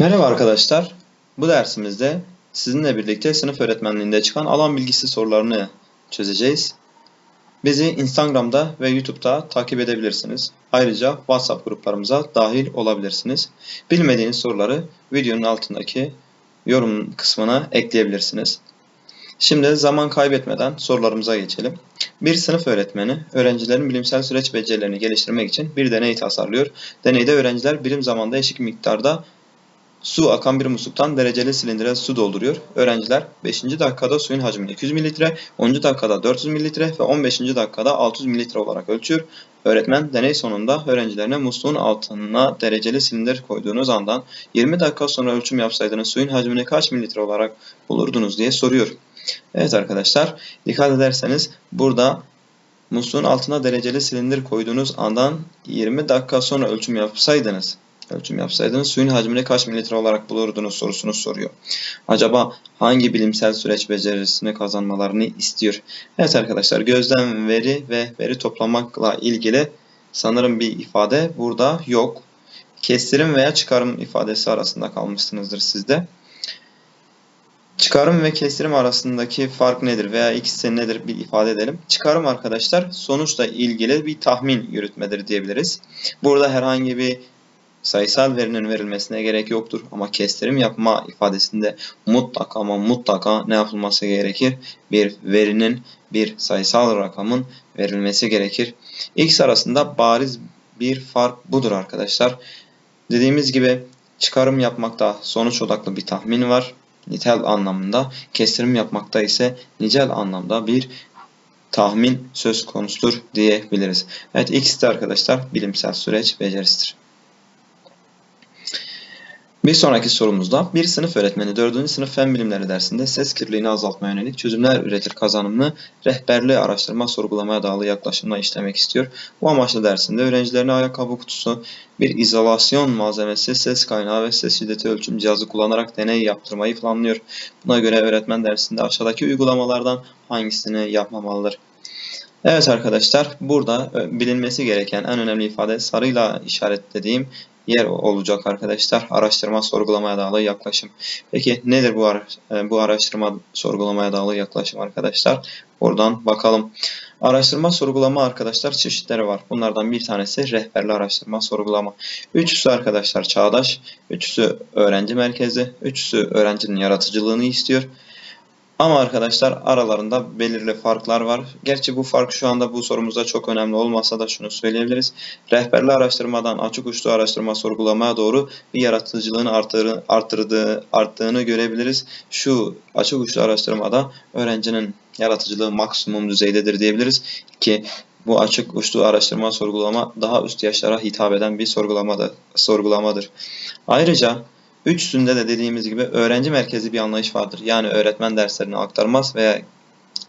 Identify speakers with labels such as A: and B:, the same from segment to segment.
A: Merhaba arkadaşlar. Bu dersimizde sizinle birlikte sınıf öğretmenliğinde çıkan alan bilgisi sorularını çözeceğiz. Bizi Instagram'da ve YouTube'da takip edebilirsiniz. Ayrıca WhatsApp gruplarımıza dahil olabilirsiniz. Bilmediğiniz soruları videonun altındaki yorum kısmına ekleyebilirsiniz. Şimdi zaman kaybetmeden sorularımıza geçelim. Bir sınıf öğretmeni öğrencilerin bilimsel süreç becerilerini geliştirmek için bir deney tasarlıyor. Deneyde öğrenciler birim zamanda eşit miktarda Su akan bir musluktan dereceli silindire su dolduruyor. Öğrenciler 5. dakikada suyun hacmini 200 ml, 10. dakikada 400 ml ve 15. dakikada 600 ml olarak ölçüyor. Öğretmen deney sonunda öğrencilerine musluğun altına dereceli silindir koyduğunuz andan 20 dakika sonra ölçüm yapsaydınız suyun hacmini kaç mililitre olarak bulurdunuz diye soruyor. Evet arkadaşlar dikkat ederseniz burada musluğun altına dereceli silindir koyduğunuz andan 20 dakika sonra ölçüm yapsaydınız ölçüm yapsaydınız suyun hacmini kaç mililitre olarak bulurdunuz sorusunu soruyor. Acaba hangi bilimsel süreç becerisini kazanmalarını istiyor? Evet arkadaşlar gözlem veri ve veri toplamakla ilgili sanırım bir ifade burada yok. Kestirim veya çıkarım ifadesi arasında kalmışsınızdır sizde. Çıkarım ve kestirim arasındaki fark nedir veya ikisi nedir bir ifade edelim. Çıkarım arkadaşlar sonuçla ilgili bir tahmin yürütmedir diyebiliriz. Burada herhangi bir sayısal verinin verilmesine gerek yoktur. Ama kestirim yapma ifadesinde mutlaka ama mutlaka ne yapılması gerekir? Bir verinin, bir sayısal rakamın verilmesi gerekir. X arasında bariz bir fark budur arkadaşlar. Dediğimiz gibi çıkarım yapmakta sonuç odaklı bir tahmin var. Nitel anlamında. Kestirim yapmakta ise nicel anlamda bir tahmin söz konusudur diyebiliriz. Evet X de arkadaşlar bilimsel süreç becerisidir. Bir sonraki sorumuzda bir sınıf öğretmeni 4. sınıf fen bilimleri dersinde ses kirliliğini azaltmaya yönelik çözümler üretir kazanımını rehberli araştırma sorgulamaya dayalı yaklaşımla işlemek istiyor. Bu amaçla dersinde öğrencilerine ayakkabı kutusu, bir izolasyon malzemesi, ses kaynağı ve ses şiddeti ölçüm cihazı kullanarak deney yaptırmayı planlıyor. Buna göre öğretmen dersinde aşağıdaki uygulamalardan hangisini yapmamalıdır? Evet arkadaşlar burada bilinmesi gereken en önemli ifade sarıyla işaretlediğim yer olacak arkadaşlar. Araştırma sorgulamaya dayalı yaklaşım. Peki nedir bu, ara e, bu araştırma sorgulamaya dayalı yaklaşım arkadaşlar? Buradan bakalım. Araştırma sorgulama arkadaşlar çeşitleri var. Bunlardan bir tanesi rehberli araştırma sorgulama. Üçüsü arkadaşlar çağdaş, üçüsü öğrenci merkezi, üçüsü öğrencinin yaratıcılığını istiyor. Ama arkadaşlar aralarında belirli farklar var. Gerçi bu fark şu anda bu sorumuzda çok önemli olmasa da şunu söyleyebiliriz. Rehberli araştırmadan açık uçlu araştırma sorgulamaya doğru bir yaratıcılığın artırı, artırdığı, arttığını görebiliriz. Şu açık uçlu araştırmada öğrencinin yaratıcılığı maksimum düzeydedir diyebiliriz ki bu açık uçlu araştırma sorgulama daha üst yaşlara hitap eden bir sorgulamadır. sorgulamadır. Ayrıca Üçüncüsünde de dediğimiz gibi öğrenci merkezi bir anlayış vardır. Yani öğretmen derslerini aktarmaz veya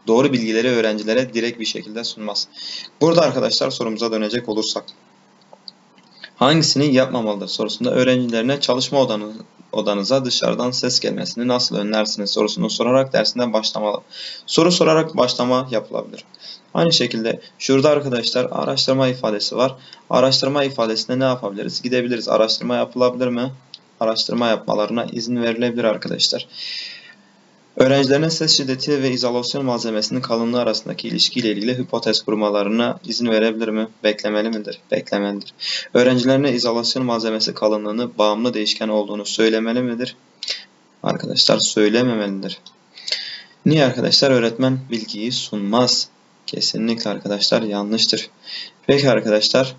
A: doğru bilgileri öğrencilere direkt bir şekilde sunmaz. Burada arkadaşlar sorumuza dönecek olursak. Hangisini yapmamalıdır sorusunda öğrencilerine çalışma odanı, odanıza dışarıdan ses gelmesini nasıl önlersiniz sorusunu sorarak dersinden başlamalı. Soru sorarak başlama yapılabilir. Aynı şekilde şurada arkadaşlar araştırma ifadesi var. Araştırma ifadesinde ne yapabiliriz? Gidebiliriz. Araştırma yapılabilir mi? Araştırma yapmalarına izin verilebilir arkadaşlar. Öğrencilerin ses şiddeti ve izolasyon malzemesinin kalınlığı arasındaki ilişkiyle ilgili hipotez kurmalarına izin verebilir mi? Beklemeli midir? Beklemelidir. Öğrencilerine izolasyon malzemesi kalınlığını bağımlı değişken olduğunu söylemeli midir? Arkadaşlar söylememelidir. Niye arkadaşlar? Öğretmen bilgiyi sunmaz. Kesinlikle arkadaşlar yanlıştır. Peki arkadaşlar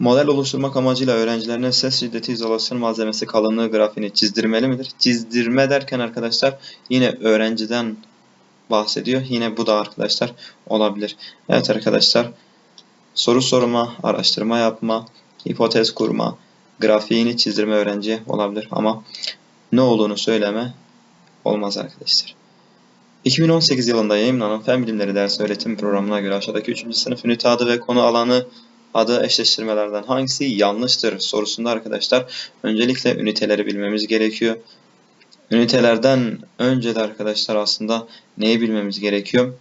A: Model oluşturmak amacıyla öğrencilerine ses şiddeti izolasyon malzemesi kalınlığı grafiğini çizdirmeli midir? Çizdirme derken arkadaşlar yine öğrenciden bahsediyor. Yine bu da arkadaşlar olabilir. Evet arkadaşlar soru sorma, araştırma yapma, hipotez kurma, grafiğini çizdirme öğrenciye olabilir ama ne olduğunu söyleme olmaz arkadaşlar. 2018 yılında yayınlanan Fen Bilimleri Dersi Öğretim Programı'na göre aşağıdaki 3. sınıf ünite adı ve konu alanı adı eşleştirmelerden hangisi yanlıştır sorusunda arkadaşlar öncelikle üniteleri bilmemiz gerekiyor. Ünitelerden önce de arkadaşlar aslında neyi bilmemiz gerekiyor?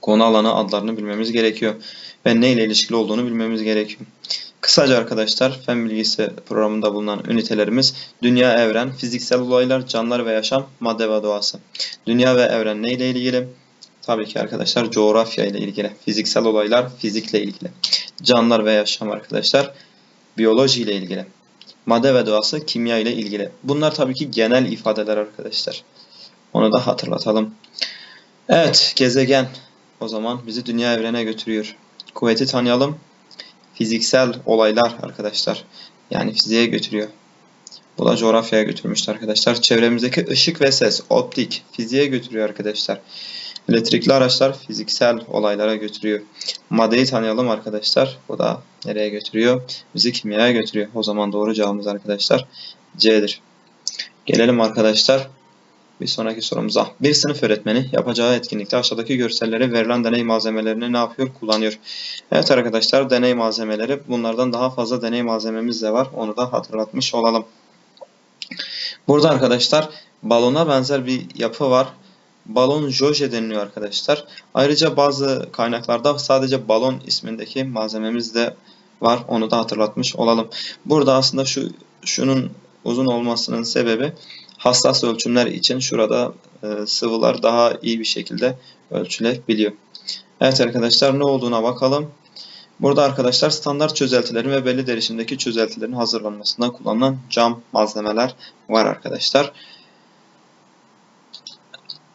A: Konu alanı adlarını bilmemiz gerekiyor ve ne ile ilişkili olduğunu bilmemiz gerekiyor. Kısaca arkadaşlar fen bilgisi programında bulunan ünitelerimiz dünya, evren, fiziksel olaylar, canlılar ve yaşam, madde ve doğası. Dünya ve evren ne ile ilgili? Tabii ki arkadaşlar coğrafya ile ilgili. Fiziksel olaylar fizikle ilgili. Canlılar ve yaşam arkadaşlar biyoloji ile ilgili. Madde ve doğası kimya ile ilgili. Bunlar tabii ki genel ifadeler arkadaşlar. Onu da hatırlatalım. Evet, gezegen o zaman bizi dünya evrene götürüyor. Kuvveti tanıyalım. Fiziksel olaylar arkadaşlar. Yani fiziğe götürüyor. Bu da coğrafyaya götürmüştü arkadaşlar. Çevremizdeki ışık ve ses, optik, fiziğe götürüyor arkadaşlar. Elektrikli araçlar fiziksel olaylara götürüyor. Maddeyi tanıyalım arkadaşlar. Bu da nereye götürüyor? Bizi kimyaya götürüyor. O zaman doğru cevabımız arkadaşlar C'dir. Gelelim arkadaşlar bir sonraki sorumuza. Bir sınıf öğretmeni yapacağı etkinlikte aşağıdaki görselleri verilen deney malzemelerini ne yapıyor? Kullanıyor. Evet arkadaşlar deney malzemeleri bunlardan daha fazla deney malzememiz de var. Onu da hatırlatmış olalım. Burada arkadaşlar balona benzer bir yapı var. Balon joje deniliyor arkadaşlar. Ayrıca bazı kaynaklarda sadece balon ismindeki malzememiz de var. Onu da hatırlatmış olalım. Burada aslında şu şunun uzun olmasının sebebi hassas ölçümler için şurada e, sıvılar daha iyi bir şekilde ölçülebiliyor. Evet arkadaşlar ne olduğuna bakalım. Burada arkadaşlar standart çözeltilerin ve belli derişimdeki çözeltilerin hazırlanmasında kullanılan cam malzemeler var arkadaşlar.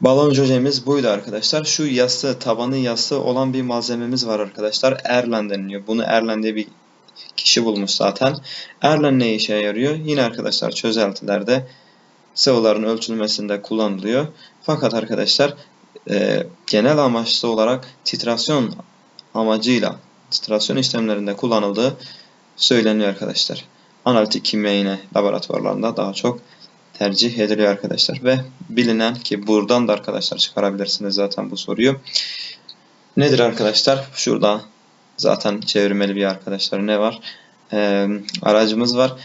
A: Balon jojemiz buydu arkadaşlar. Şu yassı, tabanı yassı olan bir malzememiz var arkadaşlar. Erlen deniliyor. Bunu Erlen diye bir kişi bulmuş zaten. Erlen ne işe yarıyor? Yine arkadaşlar çözeltilerde sıvıların ölçülmesinde kullanılıyor. Fakat arkadaşlar e, genel amaçlı olarak titrasyon amacıyla titrasyon işlemlerinde kullanıldığı söyleniyor arkadaşlar. Analitik kimya yine laboratuvarlarında daha çok tercih ediliyor arkadaşlar. Ve bilinen ki buradan da arkadaşlar çıkarabilirsiniz zaten bu soruyu. Nedir arkadaşlar? Şurada zaten çevirmeli bir arkadaşlar ne var? Ee, aracımız var.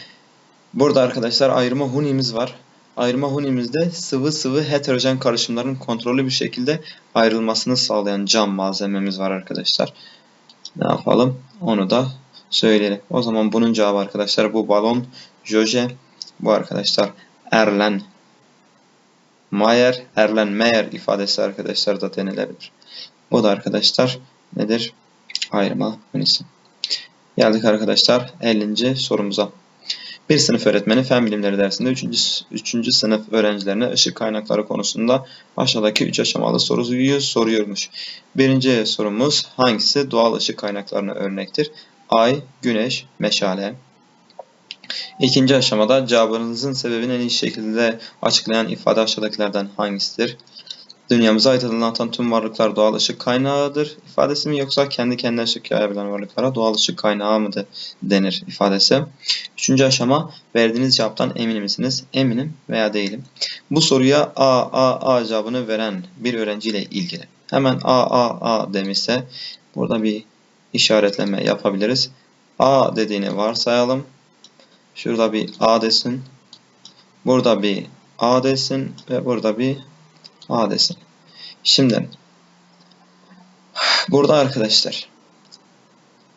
A: Burada arkadaşlar ayırma hunimiz var. Ayırma hunimizde sıvı sıvı heterojen karışımların kontrollü bir şekilde ayrılmasını sağlayan cam malzememiz var arkadaşlar. Ne yapalım? Onu da söyleyelim. O zaman bunun cevabı arkadaşlar bu balon joje. Bu arkadaşlar Erlen Mayer, Erlen Meyer ifadesi arkadaşlar da denilebilir. Bu da arkadaşlar nedir? Ayırma hunisi. Geldik arkadaşlar 50. sorumuza. Bir sınıf öğretmeni fen bilimleri dersinde 3. 3. sınıf öğrencilerine ışık kaynakları konusunda aşağıdaki 3 aşamalı soruyu soruyormuş. Birinci sorumuz hangisi doğal ışık kaynaklarına örnektir? Ay, güneş, meşale. İkinci aşamada cevabınızın sebebini en iyi şekilde açıklayan ifade aşağıdakilerden hangisidir? Dünyamıza aydınlatan tüm varlıklar doğal ışık kaynağıdır ifadesi mi yoksa kendi kendine ışık yayabilen varlıklara doğal ışık kaynağı mı denir ifadesi. Üçüncü aşama verdiğiniz cevaptan emin misiniz? Eminim veya değilim. Bu soruya A, A, A cevabını veren bir öğrenciyle ilgili. Hemen A, A, A demişse burada bir işaretleme yapabiliriz. A dediğini varsayalım. Şurada bir A desin. Burada bir A desin ve burada bir A desin. Şimdi burada arkadaşlar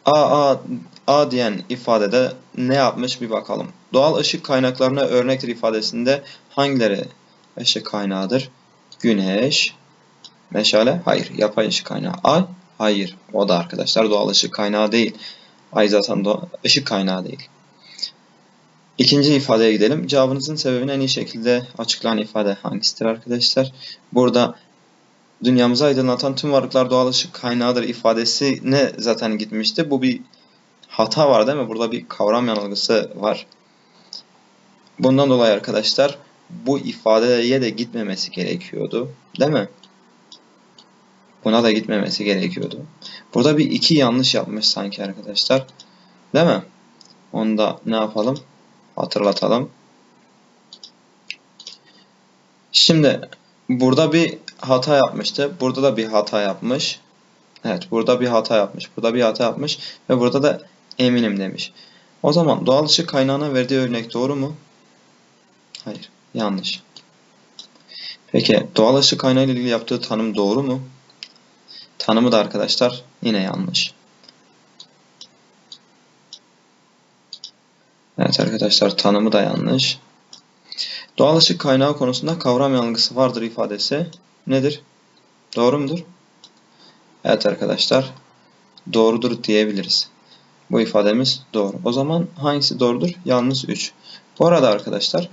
A: A, A, A diyen ifadede ne yapmış bir bakalım. Doğal ışık kaynaklarına örnektir ifadesinde hangileri ışık kaynağıdır? Güneş, meşale, hayır. Yapay ışık kaynağı. Ay, hayır. O da arkadaşlar doğal ışık kaynağı değil. Ay zaten ışık kaynağı değil. İkinci ifadeye gidelim. Cevabınızın sebebini en iyi şekilde açıklayan ifade hangisidir arkadaşlar? Burada dünyamızı aydınlatan tüm varlıklar doğal ışık kaynağıdır ifadesi ne zaten gitmişti. Bu bir hata var değil mi? Burada bir kavram yanılgısı var. Bundan dolayı arkadaşlar bu ifadeye de gitmemesi gerekiyordu. Değil mi? Buna da gitmemesi gerekiyordu. Burada bir iki yanlış yapmış sanki arkadaşlar. Değil mi? Onu da ne yapalım? Hatırlatalım. Şimdi burada bir hata yapmıştı. Burada da bir hata yapmış. Evet burada bir hata yapmış. Burada bir hata yapmış. Ve burada da eminim demiş. O zaman doğal ışık kaynağına verdiği örnek doğru mu? Hayır. Yanlış. Peki doğal ışık kaynağı ile ilgili yaptığı tanım doğru mu? Tanımı da arkadaşlar yine yanlış. Evet arkadaşlar tanımı da yanlış. Doğal ışık kaynağı konusunda kavram yanılgısı vardır ifadesi nedir? Doğru mudur? Evet arkadaşlar doğrudur diyebiliriz. Bu ifademiz doğru. O zaman hangisi doğrudur? Yalnız 3. Bu arada arkadaşlar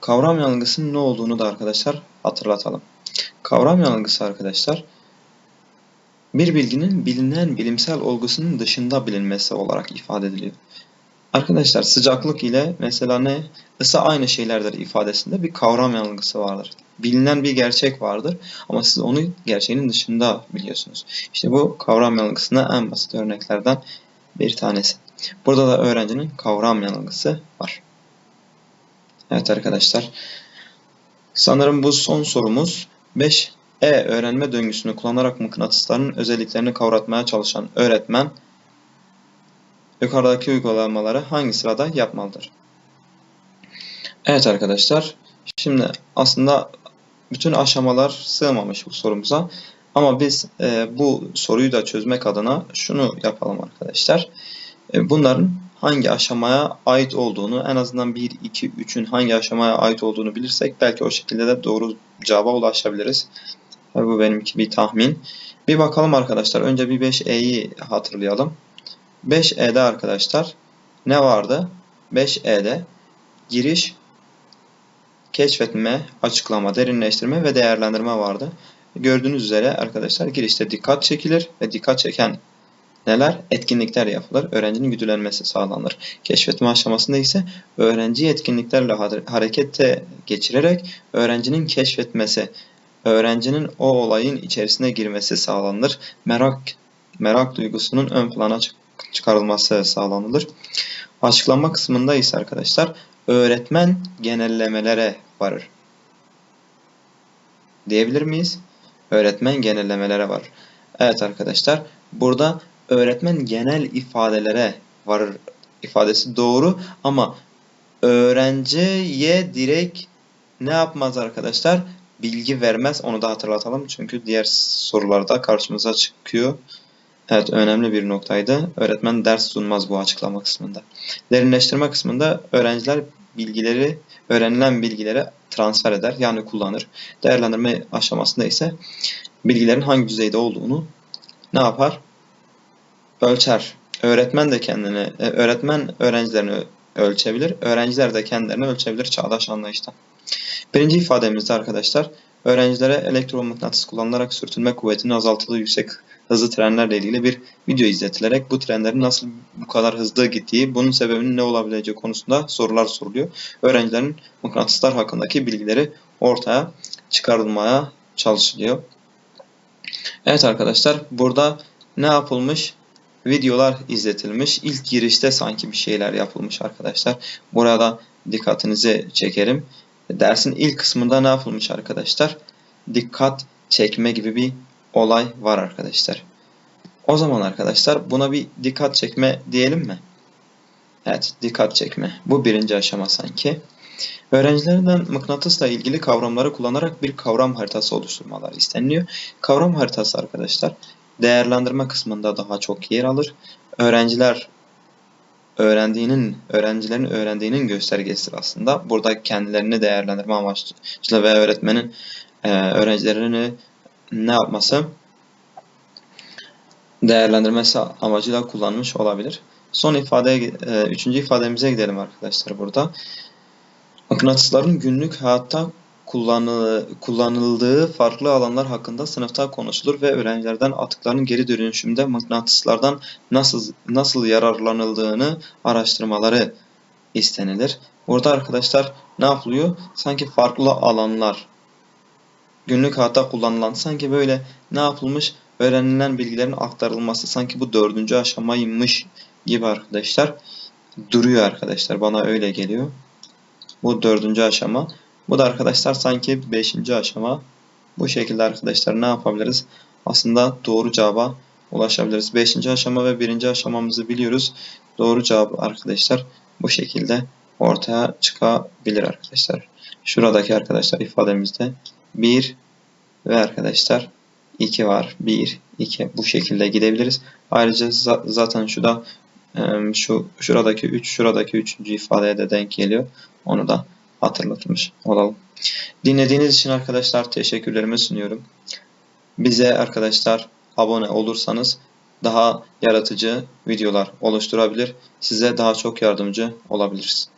A: kavram yanılgısının ne olduğunu da arkadaşlar hatırlatalım. Kavram yanılgısı arkadaşlar bir bilginin bilinen bilimsel olgusunun dışında bilinmesi olarak ifade ediliyor. Arkadaşlar sıcaklık ile mesela ne? Isı aynı şeylerdir ifadesinde bir kavram yanılgısı vardır. Bilinen bir gerçek vardır ama siz onu gerçeğinin dışında biliyorsunuz. İşte bu kavram yanılgısına en basit örneklerden bir tanesi. Burada da öğrencinin kavram yanılgısı var. Evet arkadaşlar. Sanırım bu son sorumuz. 5. E öğrenme döngüsünü kullanarak mıknatısların özelliklerini kavratmaya çalışan öğretmen yukarıdaki uygulamaları hangi sırada yapmalıdır? Evet arkadaşlar. Şimdi aslında bütün aşamalar sığmamış bu sorumuza. Ama biz e, bu soruyu da çözmek adına şunu yapalım arkadaşlar. E, bunların hangi aşamaya ait olduğunu en azından 1, 2, 3'ün hangi aşamaya ait olduğunu bilirsek belki o şekilde de doğru cevaba ulaşabiliriz. Tabii bu benimki bir tahmin. Bir bakalım arkadaşlar. Önce bir 5E'yi hatırlayalım. 5E'de arkadaşlar ne vardı? 5E'de giriş, keşfetme, açıklama, derinleştirme ve değerlendirme vardı. Gördüğünüz üzere arkadaşlar girişte dikkat çekilir ve dikkat çeken neler? Etkinlikler yapılır. Öğrencinin güdülenmesi sağlanır. Keşfetme aşamasında ise öğrenciyi etkinliklerle harekete geçirerek öğrencinin keşfetmesi, öğrencinin o olayın içerisine girmesi sağlanır. Merak merak duygusunun ön plana çıkarılması sağlanılır. Açıklama kısmında ise arkadaşlar öğretmen genellemelere varır. Diyebilir miyiz? Öğretmen genellemelere var. Evet arkadaşlar burada öğretmen genel ifadelere varır ifadesi doğru ama öğrenciye direkt ne yapmaz arkadaşlar? Bilgi vermez. Onu da hatırlatalım. Çünkü diğer sorularda karşımıza çıkıyor. Evet önemli bir noktaydı. Öğretmen ders sunmaz bu açıklama kısmında. Derinleştirme kısmında öğrenciler bilgileri, öğrenilen bilgileri transfer eder yani kullanır. Değerlendirme aşamasında ise bilgilerin hangi düzeyde olduğunu ne yapar? Ölçer. Öğretmen de kendini, e, öğretmen öğrencilerini ölçebilir. Öğrenciler de kendilerini ölçebilir çağdaş anlayışta. Birinci ifademizde arkadaşlar öğrencilere elektromıknatıs kullanılarak sürtünme kuvvetinin azaltıldığı yüksek hızlı trenlerle ilgili bir video izletilerek bu trenlerin nasıl bu kadar hızlı gittiği, bunun sebebinin ne olabileceği konusunda sorular soruluyor. Öğrencilerin mıknatıslar hakkındaki bilgileri ortaya çıkarılmaya çalışılıyor. Evet arkadaşlar burada ne yapılmış? Videolar izletilmiş. İlk girişte sanki bir şeyler yapılmış arkadaşlar. Burada dikkatinizi çekerim. Dersin ilk kısmında ne yapılmış arkadaşlar? Dikkat çekme gibi bir olay var arkadaşlar. O zaman arkadaşlar buna bir dikkat çekme diyelim mi? Evet dikkat çekme. Bu birinci aşama sanki. Öğrencilerden mıknatısla ilgili kavramları kullanarak bir kavram haritası oluşturmaları isteniliyor. Kavram haritası arkadaşlar değerlendirme kısmında daha çok yer alır. Öğrenciler öğrendiğinin, öğrencilerin öğrendiğinin göstergesidir aslında. Burada kendilerini değerlendirme amaçlı ve öğretmenin öğrencilerini ne yapması? Değerlendirmesi amacıyla kullanmış olabilir. Son ifadeye, üçüncü ifademize gidelim arkadaşlar burada. Mıknatısların günlük hayatta kullanıldığı farklı alanlar hakkında sınıfta konuşulur ve öğrencilerden atıkların geri dönüşümde mıknatıslardan nasıl nasıl yararlanıldığını araştırmaları istenilir. Burada arkadaşlar ne yapılıyor? Sanki farklı alanlar günlük hayatta kullanılan sanki böyle ne yapılmış öğrenilen bilgilerin aktarılması sanki bu dördüncü aşamaymış gibi arkadaşlar duruyor arkadaşlar bana öyle geliyor. Bu dördüncü aşama. Bu da arkadaşlar sanki beşinci aşama. Bu şekilde arkadaşlar ne yapabiliriz? Aslında doğru cevaba ulaşabiliriz. Beşinci aşama ve birinci aşamamızı biliyoruz. Doğru cevap arkadaşlar bu şekilde ortaya çıkabilir arkadaşlar. Şuradaki arkadaşlar ifademizde 1 ve arkadaşlar 2 var. 1, 2 bu şekilde gidebiliriz. Ayrıca zaten şu da Şu şuradaki 3, şuradaki 3. ifadeye de denk geliyor. Onu da hatırlatmış olalım. Dinlediğiniz için arkadaşlar teşekkürlerimi sunuyorum. Bize arkadaşlar abone olursanız daha yaratıcı videolar oluşturabilir, size daha çok yardımcı olabiliriz.